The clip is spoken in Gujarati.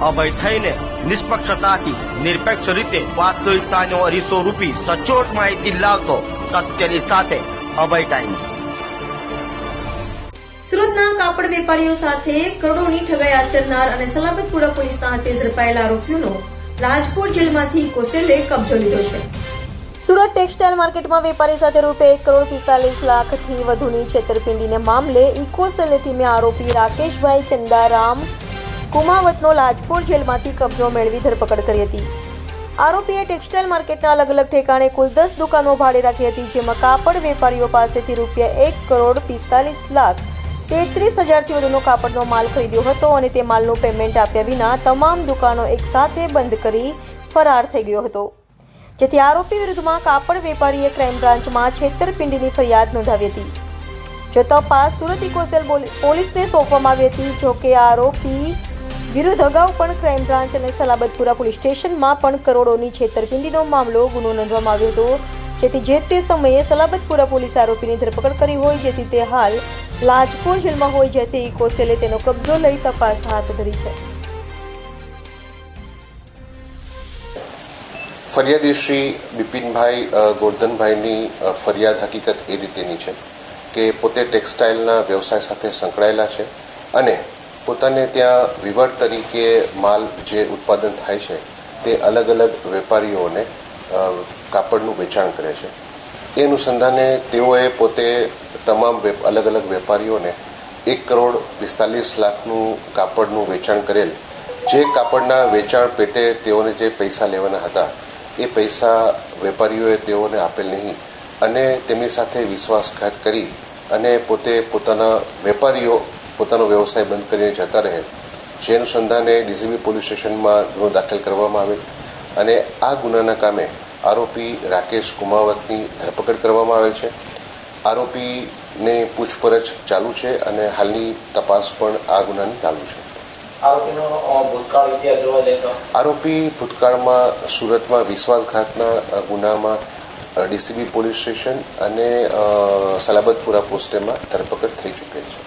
અભય થઈને નિષ્પક્ષતાથી નિરપેક્ષ રીતે વાસ્તવિકતાનો અરીસો રૂપી સચોટ માહિતી લાવતો સત્યની સાથે અભય ટાઈમ્સ. સુરતના કાપડ વેપારીઓ સાથે કરોડોની ઠગાઈ આચરનાર અને સલામતપુરા પોલીસના હાથે ઝડપાયેલા આરોપીઓનો રાજકોટ જેલમાંથી કોસેલે કબજો લીધો છે. સુરત ટેક્સટાઇલ માર્કેટમાં વેપારી સાથે રૂપે એક કરોડ પિસ્તાલીસ લાખથી વધુની છેતરપિંડીને મામલે ઇકોસેલની ટીમે આરોપી રાકેશભાઈ ચંદારામ કુમાવતનો લાજપોર જેલમાંથી કબજો મેળવી ધરપકડ કરી હતી. આરોપીએ ટેક્સટાઇલ માર્કેટના અલગ અલગ ઠેકાણે કુલ દસ દુકાનો ભાડે રાખી હતી, જેમાં કાપડ વેપારીઓ પાસેથી રૂપિયા એક કરોડ પિસ્તાલીસ લાખ તેત્રીસ હજારથી વધુનો કાપડનો માલ ખરીદ્યો હતો અને તે માલનું પેમેન્ટ આપ્યા વિના તમામ દુકાનો એકસાથે બંધ કરી ફરાર થઈ ગયો હતો. જેથી આરોપી વિરુદ્ધમાં કાપડ વેપારીએ ક્રાઇમ બ્રાન્ચમાં છેતરપિંડીની ફરિયાદ નોંધાવી હતી. જો તપાસ સુરત ઇકોસેલ પોલીસને સોંપવામાં આવી હતી જોકે આરોપી વિરુદ્ધ અગાઉ પણ ક્રાઇમ બ્રાન્ચ અને સલાબતપુરા પોલીસ સ્ટેશનમાં પણ કરોડોની છેતરપિંડીનો મામલો ગુનો નોંધવામાં આવ્યો હતો. જેથી જે તે સમયે સલાબતપુરા પોલીસે આરોપીની ધરપકડ કરી હોય, જેથી તે હાલ લાજપોર જેલમાં હોય, જેથી ઇકોસેલે તેનો કબજો લઈ તપાસ હાથ ધરી છે. ફરિયાદી શ્રી બિપિનભાઈ ગોરધનભાઈની ફરિયાદ હકીકત એ રીતેની છે કે પોતે ટેક્સટાઇલના વ્યવસાય સાથે સંકળાયેલા છે અને પોતાને ત્યાં વિવટ તરીકે માલ જે ઉત્પાદન થાય છે, તે અલગ અલગ વેપારીઓને કાપડનું વેચાણ કરે છે. એ અનુસંધાને તેઓએ પોતે તમામ અલગ અલગ વેપારીઓને એક કરોડ પિસ્તાલીસ લાખનું કાપડનું વેચાણ કરેલ. જે કાપડના વેચાણ પેટે તેઓને જે પૈસા લેવાના હતા, એ પૈસા વેપારીઓએ તેઓને આપેલ નહીં. અને તેમની સાથે વિશ્વાસઘાત કરી અને પોતે પોતાના વેપારીઓ પોતાનો વ્યવસાય બંધ કરીને જતા રહે જે અનુસંધાને ડીસીબી પોલીસ સ્ટેશનમાં ગુનો દાખલ કરવામાં આવેલ અને આ ગુનાના કામે આરોપી રાકેશ કુમાવતની ધરપકડ કરવામાં આવેલ છે. આરોપીને પૂછપરછ ચાલુ છે અને હાલની તપાસ પણ આ ગુનાની ચાલુ છે. આરોપી ભૂતકાળમાં સુરતમાં વિશ્વાસઘાતના ગુનામાં ડીસીબી પોલીસ સ્ટેશન અને સલાબતપુરા પોસ્ટેમાં ધરપકડ થઈ ચૂકેલ છે.